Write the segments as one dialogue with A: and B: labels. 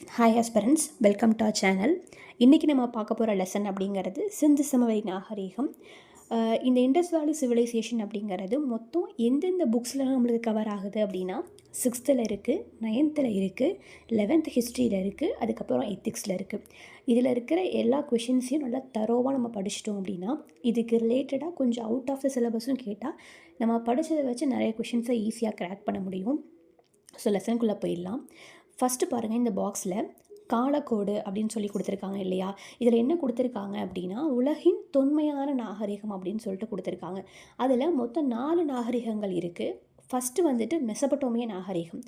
A: Hi ஹஸ்பரன்ஸ் welcome to our channel இன்றைக்கி நம்ம பார்க்க போகிற லெசன் அப்படிங்கிறது சிந்து சமவெளி நாகரீகம். இந்த இண்டஸ் வேலி சிவிலைசேஷன் அப்படிங்கிறது மொத்தம் எந்தெந்த புக்ஸ்லாம் நம்மளுக்கு கவர் ஆகுது அப்படின்னா சிக்ஸ்த்தில் இருக்குது நைன்த்தில் இருக்குது லெவன்த் ஹிஸ்ட்ரியில் இருக்குது அதுக்கப்புறம் எத்திக்ஸில் இருக்குது இதில் இருக்கிற எல்லா கொஷின்ஸையும் நல்லா தரோவாக நம்ம படிச்சிட்டோம் அப்படின்னா இதுக்கு ரிலேட்டடாக கொஞ்சம் அவுட் ஆஃப் த சிலபஸும் கேட்டால் நம்ம படித்ததை வச்சு நிறைய கொஷின்ஸை ஈஸியாக கிராக் பண்ண முடியும். ஸோ லெசனுக்குள்ளே போயிடலாம். ஃபஸ்ட்டு பாருங்கள் இந்த பாக்ஸில் காலக்கோடு அப்படின்னு சொல்லி கொடுத்துருக்காங்க இல்லையா? இதில் என்ன கொடுத்துருக்காங்க அப்படின்னா உலகின் தொன்மையான நாகரிகம் அப்படின்னு சொல்லிட்டு கொடுத்துருக்காங்க. அதில் மொத்தம் நாலு நாகரிகங்கள் இருக்குது ஃபஸ்ட்டு வந்துட்டு மெசபட்டோமிய நாகரிகம்.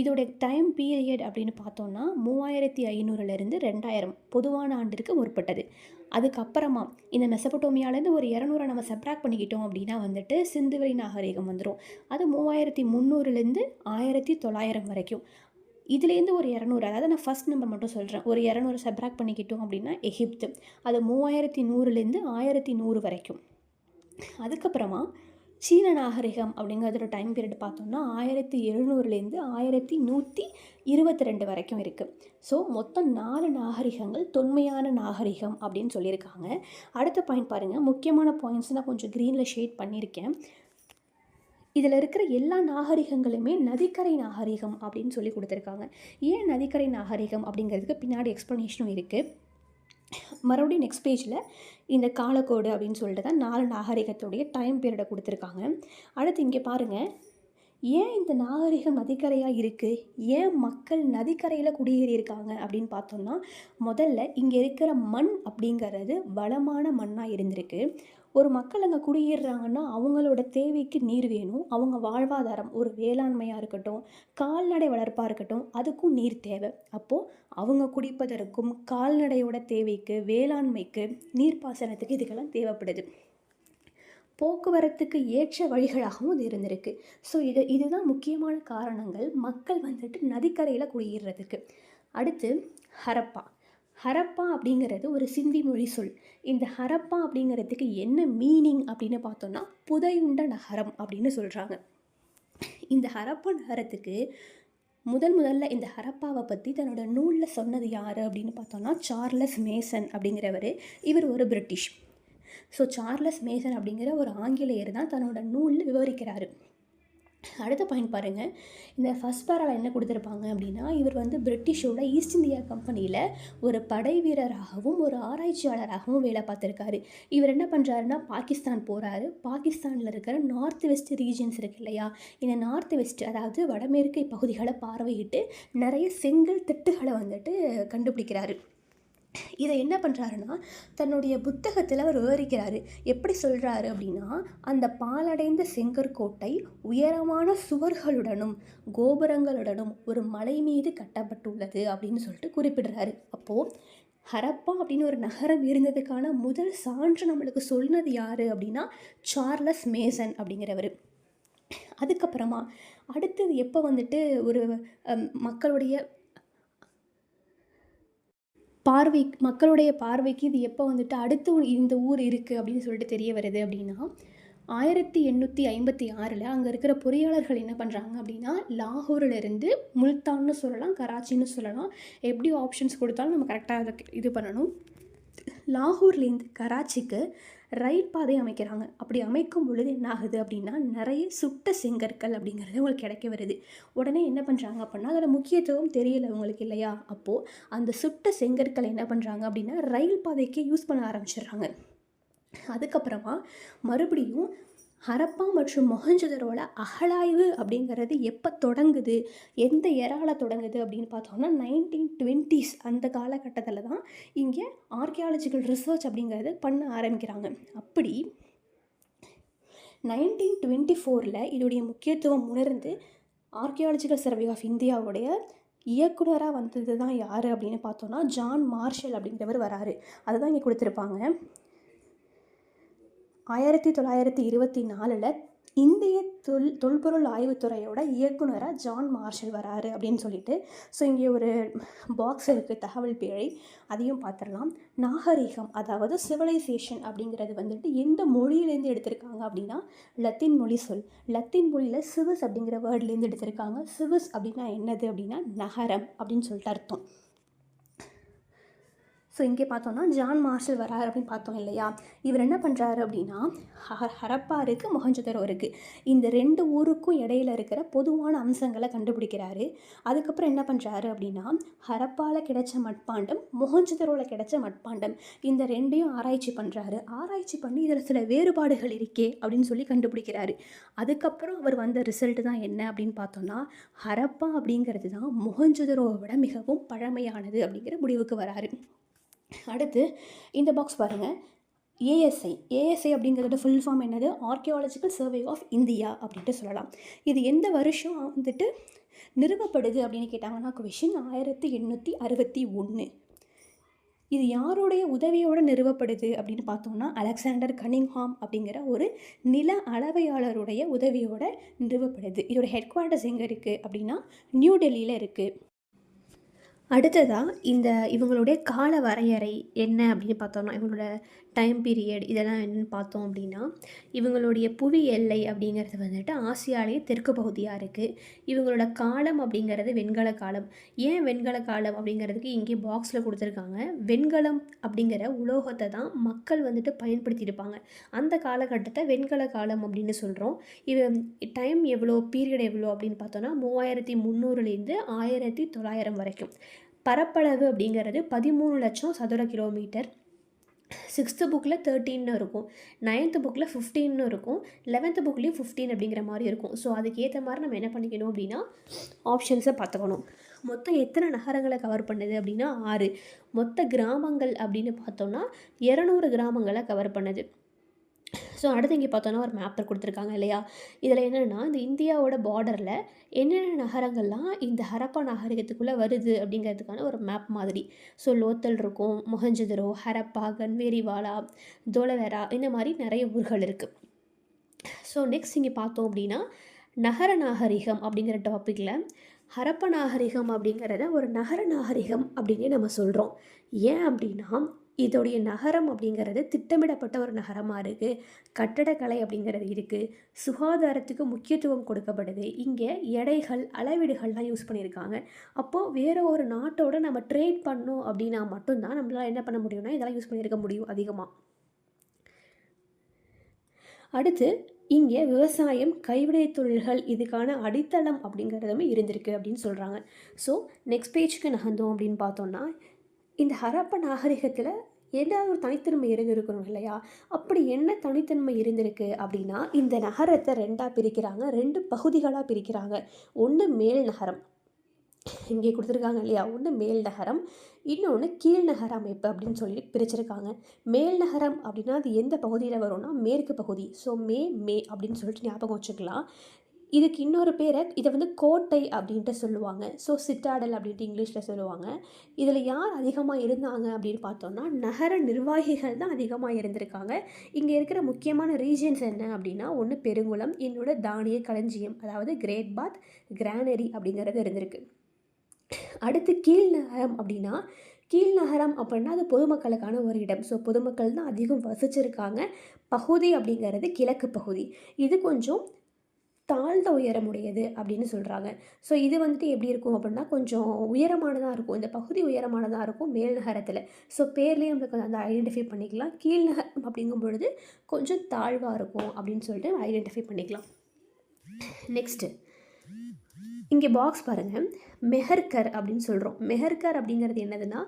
A: இதோடைய டைம் பீரியட் அப்படின்னு பார்த்தோம்னா மூவாயிரத்தி ஐநூறுலேருந்து ரெண்டாயிரம் பொதுவான ஆண்டிற்கு முற்பட்டது. அதுக்கப்புறமா இந்த மெசபட்டோமியாலேருந்து ஒரு இரநூறை நம்ம செப்ராக்ட் பண்ணிக்கிட்டோம் அப்படின்னா வந்துட்டு சிந்துவெளி நாகரிகம் வந்துடும் அது மூவாயிரத்தி முந்நூறுலேருந்து ஆயிரத்தி தொள்ளாயிரம் வரைக்கும். இதுலேருந்து ஒரு இரநூறு அதாவது நான் ஃபஸ்ட் நம்பர் மட்டும் சொல்கிறேன் ஒரு இரநூறு செப்ராக்ட் பண்ணிக்கிட்டோம் அப்படின்னா எகிப்து. அது மூவாயிரத்தி நூறுலேருந்து ஆயிரத்தி நூறு வரைக்கும். அதுக்கப்புறமா சீன நாகரிகம் அப்படிங்கிறதோட டைம் பீரியட் பார்த்தோம்னா ஆயிரத்தி எழுநூறுலேருந்து ஆயிரத்தி நூற்றி இருபத்தி ரெண்டு வரைக்கும் இருக்குது ஸோ மொத்தம் நாலு நாகரிகங்கள் தொன்மையான நாகரிகம் அப்படின்னு சொல்லியிருக்காங்க. அடுத்த பாயிண்ட் பாருங்கள் முக்கியமான பாயிண்ட்ஸ் நான் கொஞ்சம் க்ரீனில் ஷேட் பண்ணியிருக்கேன். இதில் இருக்கிற எல்லா நாகரிகங்களுமே நதிக்கரை நாகரிகம் அப்படின்னு சொல்லி கொடுத்துருக்காங்க. ஏன் நதிக்கரை நாகரிகம் அப்படிங்கிறதுக்கு பின்னாடி எக்ஸ்ப்ளனேஷனும் இருக்குது மறுபடியும் நெக்ஸ்ட் பேஜில் இந்த காலக்கோடு அப்படின்னு சொல்லிட்டு தான் நாலு நாகரிகத்துடைய டைம் பீரியடை கொடுத்துருக்காங்க. அடுத்து இங்கே பாருங்கள் ஏன் இந்த நாகரிகம் நதிக்கரையாக இருக்குது ஏன் மக்கள் நதிக்கரையில் குடியேறியிருக்காங்க அப்படின்னு பார்த்தோம்னா முதல்ல இங்கே இருக்கிற மண் அப்படிங்கிறது வளமான மண்ணாக இருந்திருக்கு. ஒரு மக்கள் அங்கே குடியேறுறாங்கன்னா அவங்களோட தேவைக்கு நீர் வேணும். அவங்க வாழ்வாதாரம் ஒரு வேளாண்மையாக இருக்கட்டும் கால்நடை வளர்ப்பாக இருக்கட்டும் அதுக்கும் நீர் தேவை. அப்போது அவங்க குடிப்பதற்கும் கால்நடையோட தேவைக்கு வேளாண்மைக்கு நீர்ப்பாசனத்துக்கு இதுக்கெல்லாம் தேவைப்படுது. போக்குவரத்துக்கு ஏற்ற வழிகளாகவும் இது இருந்திருக்கு. ஸோ இது இதுதான் முக்கியமான காரணங்கள். மக்கள் வந்துட்டு நதிக்கரையில் குடியேறதுக்கு. அடுத்து ஹரப்பா. ஹரப்பா அப்படிங்கிறது ஒரு சிந்தி மொழி சொல். இந்த ஹரப்பா அப்படிங்கிறதுக்கு என்ன மீனிங் அப்படின்னு பார்த்தோம்னா புதையுண்ட நகரம் அப்படின்னு சொல்கிறாங்க இந்த ஹரப்பா நகரத்துக்கு முதல் முதல்ல இந்த ஹரப்பாவை பற்றி தன்னோட நூலில் சொன்னது யார் அப்படின்னு பார்த்தோம்னா சார்லஸ் மேசன் அப்படிங்கிறவர். இவர் ஒரு பிரிட்டிஷ். ஸோ சார்லஸ் மேசன் அப்படிங்கிற ஒரு ஆங்கிலேயர் தான் தன்னோட நூலில் விவரிக்கிறாரு. அடுத்த பாயிண்ட் பாருங்கள் இந்த ஃபஸ்ட் பேரால் என்ன கொடுத்துருப்பாங்க அப்படின்னா இவர் வந்து பிரிட்டிஷோட ஈஸ்ட் இந்தியா கம்பெனியில் ஒரு படை வீரராகவும் ஒரு ஆராய்ச்சியாளராகவும் வேலை பார்த்துருக்காரு. இவர் என்ன பண்ணுறாருன்னா பாகிஸ்தான் போகிறாரு பாகிஸ்தானில் இருக்கிற நார்த் வெஸ்ட் ரீஜன்ஸ் இருக்கு இல்லையா? இந்த நார்த் வெஸ்ட் அதாவது வடமேற்கை பகுதிகளை பார்வையிட்டு நிறைய செங்கல் திட்டுகளை வந்துட்டு கண்டுபிடிக்கிறாரு. இதை என்ன பண்ணுறாருன்னா தன்னுடைய புத்தகத்தில் அவர் விவரிக்கிறாரு. எப்படி சொல்கிறாரு அப்படின்னா அந்த பாலடைந்த செங்கற்கோட்டை உயரமான சுவர்களுடனும் கோபுரங்களுடனும் ஒரு மலை மீது கட்டப்பட்டுள்ளது அப்படின்னு சொல்லிட்டு குறிப்பிடுறாரு. அப்போது ஹரப்பா அப்படின்னு ஒரு நகரம் இருந்ததுக்கான முதல் சான்று நம்மளுக்கு சொன்னது யார் அப்படின்னா சார்லஸ் மேசன் அப்படிங்கிறவர். அதுக்கப்புறமா அடுத்தது எப்போ வந்துட்டு ஒரு மக்களுடைய பார்வை மக்களுடைய பார்வைக்கு இது எப்போ வந்துட்டு அடுத்து இந்த ஊர் இருக்குது அப்படின்னு சொல்லிட்டு தெரிய வருது அப்படின்னா ஆயிரத்தி எண்ணூற்றி ஐம்பத்தி ஆறில் அங்கே இருக்கிற பொறியாளர்கள் என்ன பண்ணுறாங்க அப்படின்னா லாகூர்லேருந்து முல்தான்னு சொல்லலாம் கராச்சின்னு சொல்லலாம் எப்படி ஆப்ஷன்ஸ் கொடுத்தாலும் நம்ம கரெக்டாக அதை இது பண்ணணும். லாகூர்லேருந்து கராச்சிக்கு ரயில் பாதை அமைக்கிறாங்க. அப்படி அமைக்கும் பொழுது என்ன ஆகுது அப்படின்னா நிறைய சுட்ட செங்கற்கள் அப்படிங்கிறது உங்களுக்கு கிடைக்க வருது. உடனே என்ன பண்ணுறாங்க அப்படின்னா அதோட முக்கியத்துவம் தெரியல உங்களுக்கு இல்லையா? அப்போது அந்த சுட்ட செங்கற்களை என்ன பண்ணுறாங்க அப்படின்னா ரயில் பாதைக்கே யூஸ் பண்ண ஆரம்பிச்சிடுறாங்க. அதுக்கப்புறமா மறுபடியும் ஹரப்பா மற்றும் மொஹஞ்சதரோட அகழாய்வு அப்படிங்கிறது எப்போ தொடங்குது? எந்த எரால தொடங்குது அப்படின்னு பார்த்தோம்னா நைன்டீன் டுவெண்ட்டிஸ் அந்த காலகட்டத்தில் தான் இங்கே ஆர்கியாலஜிக்கல் ரிசர்ச் அப்படிங்கிறது பண்ண ஆரம்பிக்கிறாங்க. அப்படி நைன்டீன் டுவெண்ட்டி ஃபோரில் இதோடைய முக்கியத்துவம் உணர்ந்து ஆர்கியாலஜிக்கல் சர்வே ஆஃப் இந்தியாவுடைய இயக்குனராக வந்தது தான் யார் அப்படின்னு பார்த்தோன்னா ஜான் மார்ஷல் அப்படிங்கிறவர் வராரு. அதுதான் இங்கே கொடுத்துருப்பாங்க. ஆயிரத்தி தொள்ளாயிரத்தி இருபத்தி நாலில் இந்திய தொல் தொல்பொருள் ஆய்வுத்துறையோட இயக்குனராக ஜான் மார்ஷல் வராரு அப்படின்னு சொல்லிட்டு. ஸோ இங்கே ஒரு பாக்ஸ் இருக்குது தகவல் பேழை. அதையும் பார்த்துடலாம். நாகரிகம் அதாவது சிவிலைசேஷன் அப்படிங்கிறது வந்துட்டு எந்த மொழியிலேருந்து எடுத்திருக்காங்க அப்படின்னா லத்தீன் மொழி சொல். லத்தீன் மொழியில் சிவிஸ் அப்படிங்கிற வேர்ட்லேருந்து எடுத்திருக்காங்க. சிவிஸ் அப்படின்னா என்னது அப்படின்னா நகரம் அப்படின்னு சொல்லிட்டு அர்த்தம். ஸோ இங்கே பார்த்தோம்னா ஜான் மார்ஷல் வராரு அப்படின்னு பார்த்தோம் இல்லையா? இவர் என்ன பண்ணுறாரு அப்படின்னா ஹ- ஹரப்பா இருக்குது மொஹஞ்சதரோ இருக்குது இந்த ரெண்டு ஊருக்கும் இடையில இருக்கிற பொதுவான அம்சங்களை கண்டுபிடிக்கிறாரு. அதுக்கப்புறம் என்ன பண்ணுறாரு அப்படின்னா ஹரப்பாவில் கிடைச்ச மட்பாண்டம் மொஹஞ்சதரோவில் கிடைச்ச மட்பாண்டம் இந்த ரெண்டையும் ஆராய்ச்சி பண்ணுறாரு ஆராய்ச்சி பண்ணி இதில் சில வேறுபாடுகள் இருக்கே அப்படின்னு சொல்லி கண்டுபிடிக்கிறாரு. அதுக்கப்புறம் அவர் வந்த ரிசல்ட் தான் என்ன அப்படின்னு பார்த்தோம்னா ஹரப்பா அப்படிங்கிறது தான் மொஹஞ்சதரோவை விட மிகவும் பழமையானது அப்படிங்கிற முடிவுக்கு வராரு. அடுத்து இந்த பாக்ஸ் பாருங்கள் ஏஎஸ்ஐ ஏஎஸ்ஐ அப்படிங்கிறதோட ஃபுல் ஃபார்ம் என்னது? ஆர்கியாலஜிக்கல் சர்வே ஆஃப் இந்தியா அப்படின்ட்டு சொல்லலாம். இது எந்த வருஷம் வந்துட்டு நிறுவப்படுது அப்படின்னு கேட்டாங்கன்னா கொஷின் ஆயிரத்தி எண்ணூற்றி அறுபத்தி ஒன்று இது யாருடைய உதவியோடு நிறுவப்படுது அப்படின்னு பார்த்தோம்னா அலெக்சாண்டர் கனிங்ஹாம் அப்படிங்கிற ஒரு நில அளவையாளருடைய உதவியோடு நிறுவப்படுது. இதோட ஹெட் குவார்ட்டர்ஸ் எங்கே இருக்குது அப்படின்னா நியூ டெல்லியில் இருக்குது அடுத்ததாக இந்த இவங்களுடைய கால வரையறை என்ன அப்படின்னு பார்த்தோம்னா இவங்களோட டைம் பீரியட் இதெல்லாம் என்னென்னு பார்த்தோம் அப்படின்னா இவங்களுடைய புவி எல்லை அப்படிங்கிறது வந்துட்டு ஆசியாலேயே தெற்கு பகுதியாக இருக்குது இவங்களோட காலம் அப்படிங்கிறது வெண்கல காலம். ஏன் வெண்கல காலம் அப்படிங்கிறதுக்கு இங்கே பாக்ஸில் கொடுத்துருக்காங்க. வெண்கலம் அப்படிங்கிற உலோகத்தை தான் மக்கள் வந்துட்டு பயன்படுத்தியிருப்பாங்க. அந்த காலகட்டத்தை வெண்கல காலம் அப்படின்னு சொல்கிறோம் இது டைம் எவ்வளோ பீரியட் எவ்வளோ அப்படின்னு பார்த்தோன்னா மூவாயிரத்தி முந்நூறுலேருந்து ஆயிரத்தி தொள்ளாயிரம் வரைக்கும். பரப்பளவு அப்படிங்கிறது பதிமூணு லட்சம் சதுர கிலோமீட்டர் சிக்ஸ்த்து புக்கில் தேர்ட்டின்னு இருக்கும். நைன்த்து புக்கில் ஃபிஃப்டீன்னு இருக்கும். லெவன்த்து புக்லேயும் ஃபிஃப்டீன் அப்படிங்கிற மாதிரி இருக்கும். ஸோ அதுக்கேற்ற மாதிரி நம்ம என்ன பண்ணிக்கணும் அப்படின்னா ஆப்ஷன்ஸை பார்த்துக்கணும். மொத்தம் எத்தனை நகரங்களை கவர் பண்ணுது அப்படின்னா ஆறு. மொத்த கிராமங்கள் அப்படின்னு பார்த்தோம்னா இரநூறு கிராமங்களை கவர் பண்ணுது. ஸோ அடுத்து இங்கே பார்த்தோன்னா ஒரு மேப்பர் கொடுத்துருக்காங்க இல்லையா? இதில் என்னென்னா இந்த இந்தியாவோட பார்டரில் என்னென்ன நகரங்கள்லாம் இந்த ஹரப்பா நாகரிகத்துக்குள்ளே வருது அப்படிங்கிறதுக்கான ஒரு மேப் மாதிரி. ஸோ லோத்தல் இருக்கும் மொஹஞ்சதுரோ ஹரப்பா கன்வேரிவாலா தோலவேரா இந்த மாதிரி நிறைய ஊர்கள் இருக்குது ஸோ நெக்ஸ்ட் இங்கே பார்த்தோம் அப்படின்னா நகர நாகரிகம் அப்படிங்கிற டாப்பிக்கில் ஹரப்ப நாகரிகம் அப்படிங்கிறத ஒரு நகர நாகரிகம் அப்படின்னே நம்ம சொல்கிறோம் ஏன் அப்படின்னா இதோடைய நகரம் அப்படிங்கிறது திட்டமிடப்பட்ட ஒரு நகரமாக இருக்குது கட்டடக்கலை அப்படிங்கிறது இருக்குது சுகாதாரத்துக்கு முக்கியத்துவம் கொடுக்கப்படுது. இங்கே எடைகள் அளவீடுகள்லாம் யூஸ் பண்ணியிருக்காங்க. அப்போது வேறு ஒரு நாட்டோட நம்ம ட்ரேட் பண்ணோம் அப்படின்னா மட்டும்தான் நம்மளால் என்ன பண்ண முடியும்னா இதெல்லாம் யூஸ் பண்ணியிருக்க முடியும் அதிகமாக அடுத்து இங்கே விவசாயம் கைவினைத் தொழில்கள் இதுக்கான அடித்தளம் அப்படிங்கிறதுமே இருந்திருக்கு அப்படின்னு சொல்கிறாங்க ஸோ நெக்ஸ்ட் பேஜ்க்கு நகர்ந்தோம் அப்படின்னு பார்த்தோம்னா இந்த ஹரப்ப நாகரிகத்தில் ஏதாவது ஒரு தனித்தன்மை இருந்திருக்கணும் இல்லையா? அப்படி என்ன தனித்தன்மை இருந்திருக்கு அப்படின்னா இந்த நகரத்தை ரெண்டாக பிரிக்கிறாங்க ரெண்டு பகுதிகளாக பிரிக்கிறாங்க. ஒன்று மேல் நகரம். இங்கே கொடுத்துருக்காங்க இல்லையா? ஒன்று மேல் நகரம் இன்னொன்று கீழ் நகர அமைப்பு அப்படின்னு சொல்லி பிரிச்சிருக்காங்க. மேல் நகரம் அப்படின்னா அது எந்த பகுதியில் வரும்னா மேற்கு பகுதி. ஸோ மே மே அப்படின்னு சொல்லிட்டு ஞாபகம் வச்சுக்கலாம். இதுக்கு இன்னொரு பேரை இதை வந்து கோட்டை அப்படின்ட்டு சொல்லுவாங்க. ஸோ சிட்டாடல் அப்படின்ட்டு இங்கிலீஷில் சொல்லுவாங்க. இதில் யார் அதிகமாக இருந்தாங்க அப்படின்னு பார்த்தோம்னா நகர நிர்வாகிகள் தான் அதிகமாக இருந்திருக்காங்க. இங்கே இருக்கிற முக்கியமான ரீஜன்ஸ் என்ன அப்படின்னா ஒன்று பெருங்குளம் இன்னொன்று தானிய களஞ்சியம் அதாவது கிரேட் பாத் கிரானரி அப்படிங்கிறது இருந்திருக்கு. அடுத்து கீழ் நகரம் அப்படின்னா கீழ் நகரம் அப்படின்னா அது பொதுமக்களுக்கான ஒரு இடம். ஸோ பொதுமக்கள் தான் அதிகம் வசிச்சிருக்காங்க. பகுதி அப்படிங்கிறது கிழக்கு பகுதி. இது கொஞ்சம் தாழ்ந்த உயரமுடையது அப்படின்னு சொல்கிறாங்க ஸோ இது வந்துட்டு எப்படி இருக்கும் அப்படின்னா கொஞ்சம் உயரமானதாக இருக்கும். இந்த பகுதி உயரமானதாக இருக்கும் மேல் நகரத்தில். ஸோ பேர்லேயே நம்மளுக்கு அந்த ஐடென்டிஃபை பண்ணிக்கலாம். கீழ் நகரம் அப்படிங்கும் பொழுது கொஞ்சம் தாழ்வாக இருக்கும் அப்படின்னு சொல்லிட்டு ஐடென்டிஃபை பண்ணிக்கலாம். நெக்ஸ்ட்டு இங்கே பாக்ஸ் பாருங்கள் மெஹர்கர் அப்படின்னு சொல்கிறோம் மெஹர்கர் அப்படிங்கிறது என்னதுன்னா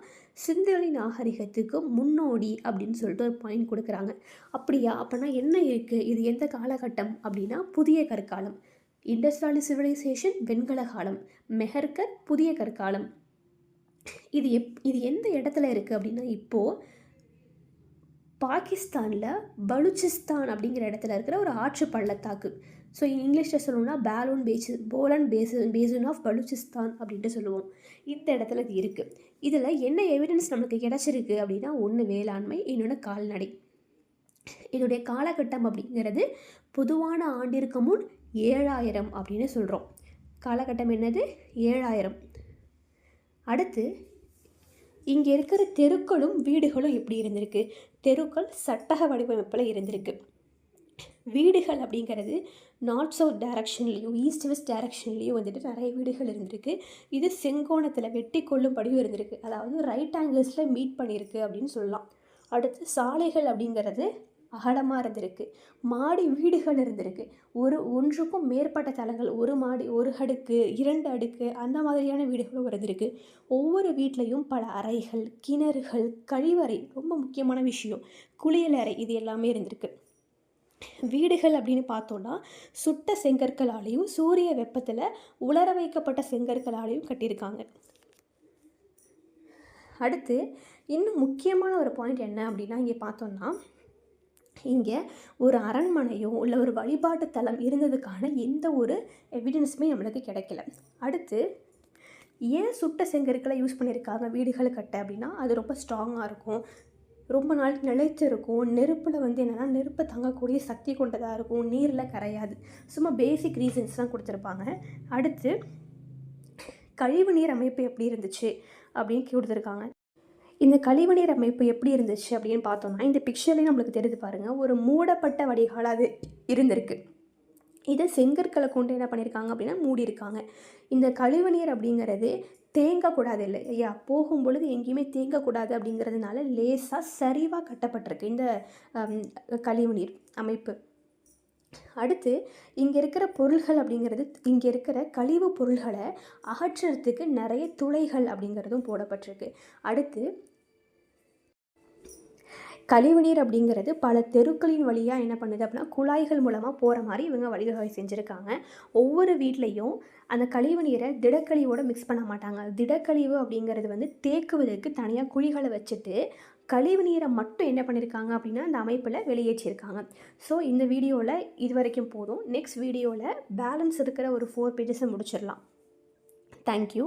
A: சிந்தவெளி நாகரிகத்துக்கு முன்னோடி அப்படின்னு சொல்லிட்டு ஒரு பாயிண்ட் கொடுக்குறாங்க. அப்படியா? அப்படின்னா என்ன இருக்குது இது எந்த காலகட்டம்? அப்படின்னா புதிய கற்காலம். இண்டஸ்ட்ராலி சிவிலைசேஷன் வெண்கல காலம். மெஹர்கர் புதிய கற்காலம். இது எப் இது எந்த இடத்துல இருக்குது அப்படின்னா இப்போது பாகிஸ்தானில் பலுச்சிஸ்தான் அப்படிங்கிற இடத்துல இருக்கிற ஒரு ஆற்று பள்ளத்தாக்கு. ஸோ இங்கிலீஷில் சொல்லணும்னா பேலூன் பேச்சு போலன் பேசு பேசூன் ஆஃப் பலுச்சிஸ்தான் அப்படின்ட்டு சொல்லுவோம். இந்த இடத்துல இது இருக்குது இதில் என்ன எவிடன்ஸ் நமக்கு கிடச்சிருக்கு அப்படின்னா ஒன்று வேளாண்மை இன்னொன்று கால்நடை. இதோடைய காலகட்டம் அப்படிங்கிறது பொதுவான ஆண்டிற்கு முன் ஏழாயிரம் அப்படின்னு சொல்கிறோம் காலகட்டம் என்னது? ஏழாயிரம். அடுத்து இங்கே இருக்கிற தெருக்களும் வீடுகளும் எப்படி இருந்திருக்கு. தெருக்கள் சட்டக வடிவமைப்பில் இருந்திருக்கு. வீடுகள் அப்படிங்கிறது நார்த் சவுத் டைரக்ஷன்லேயும் ஈஸ்ட் வெஸ்ட் டைரக்ஷன்லேயும் வந்துட்டு நிறைய வீடுகள் இருந்திருக்கு. இது செங்கோணத்தில் வெட்டி கொள்ளும்படியும் இருந்திருக்கு. அதாவது ரைட் ஆங்கிள்ஸில் மீட் பண்ணியிருக்கு அப்படின்னு சொல்லலாம். அடுத்து சாலைகள் அப்படிங்கிறது அகலமாக இருந்திருக்கு. மாடி வீடுகள் இருந்திருக்கு. ஒரு ஒன்றுக்கும் மேற்பட்ட தளங்கள் ஒரு மாடி ஒரு அடுக்கு இரண்டு அடுக்கு அந்த மாதிரியான வீடுகளும் இருந்திருக்கு. ஒவ்வொரு வீட்லேயும் பல அறைகள் கிணறுகள் கழிவறை ரொம்ப முக்கியமான விஷயம். குளியலறை இது எல்லாமே இருந்திருக்கு. வீடுகள் அப்படின்னு பார்த்தோன்னா சுட்ட செங்கற்களாலேயும் சூரிய வெப்பத்தில் உலர வைக்கப்பட்ட செங்கற்களாலேயும் கட்டியிருக்காங்க. அடுத்து இன்னும் முக்கியமான ஒரு பாயிண்ட் என்ன அப்படின்னா இங்கே பார்த்தோன்னா இங்கே ஒரு அரண்மனையோ இல்லை ஒரு வழிபாட்டு தலம் இருந்ததுக்கான எந்த ஒரு எவிடன்ஸுமே நம்மளுக்கு கிடைக்கல. அடுத்து ஏன் சுட்ட செங்கற்களை யூஸ் பண்ணியிருக்காங்க வீடுகள் கட்ட அப்படின்னா அது ரொம்ப ஸ்ட்ராங்காக இருக்கும். ரொம்ப நாள் நிலைத்து இருக்கும். நெருப்பில் வந்து என்னென்னா நெருப்பை தங்கக்கூடிய சக்தி கொண்டதாக இருக்கும். நீரில் கரையாது. சும்மா பேசிக் ரீசன்ஸ்லாம் கொடுத்துருப்பாங்க. அடுத்து கழிவு நீர் அமைப்பு எப்படி இருந்துச்சு அப்படின்னு கொடுத்துருக்காங்க. இந்த கழிவுநீர் அமைப்பு எப்படி இருந்துச்சு அப்படின்னு பார்த்தோம்னா இந்த பிக்சர்லேயும் நம்மளுக்கு தெரிஞ்சு பாருங்கள் ஒரு மூடப்பட்ட வடிகால் அது இருந்திருக்கு. இதை செங்கற்களை கொண்டு என்ன பண்ணியிருக்காங்க அப்படின்னா மூடியிருக்காங்க. இந்த கழிவுநீர் அப்படிங்கிறது தேங்கக்கூடாது இல்லை ஐயா. போகும் பொழுது எங்கேயுமே தேங்கக்கூடாது அப்படிங்கிறதுனால லேசாக சரிவாக கட்டப்பட்டிருக்கு இந்த கழிவுநீர் அமைப்பு. அடுத்து இங்கே இருக்கிற பொருள்கள் அப்படிங்கிறது இங்கே இருக்கிற கழிவு பொருள்களை அகற்றுறதுக்கு நிறைய துளைகள் அப்படிங்கிறதும் போடப்பட்டிருக்கு. அடுத்து கழிவுநீர் அப்படிங்கிறது பல தெருக்களின் வழியாக என்ன பண்ணுது அப்படின்னா குழாய்கள் மூலமாக போகிற மாதிரி இவங்க வழிவகை செஞ்சுருக்காங்க. ஒவ்வொரு வீட்லேயும் அந்த கழிவு நீரை திடக்கழிவோட மிக்ஸ் பண்ண மாட்டாங்க. திடக்கழிவு அப்படிங்கிறது வந்து தேக்குவதற்கு தனியாக குழிகளை வச்சுட்டு கழிவு நீரை மட்டும் என்ன பண்ணியிருக்காங்க அப்படின்னா அந்த அமைப்பில் வெளியேற்றியிருக்காங்க ஸோ இந்த வீடியோவில் இது வரைக்கும் போதும். நெக்ஸ்ட் வீடியோவில் பேலன்ஸ் இருக்கிற ஒரு ஃபோர் பேஜஸை முடிச்சிடலாம். தேங்க்யூ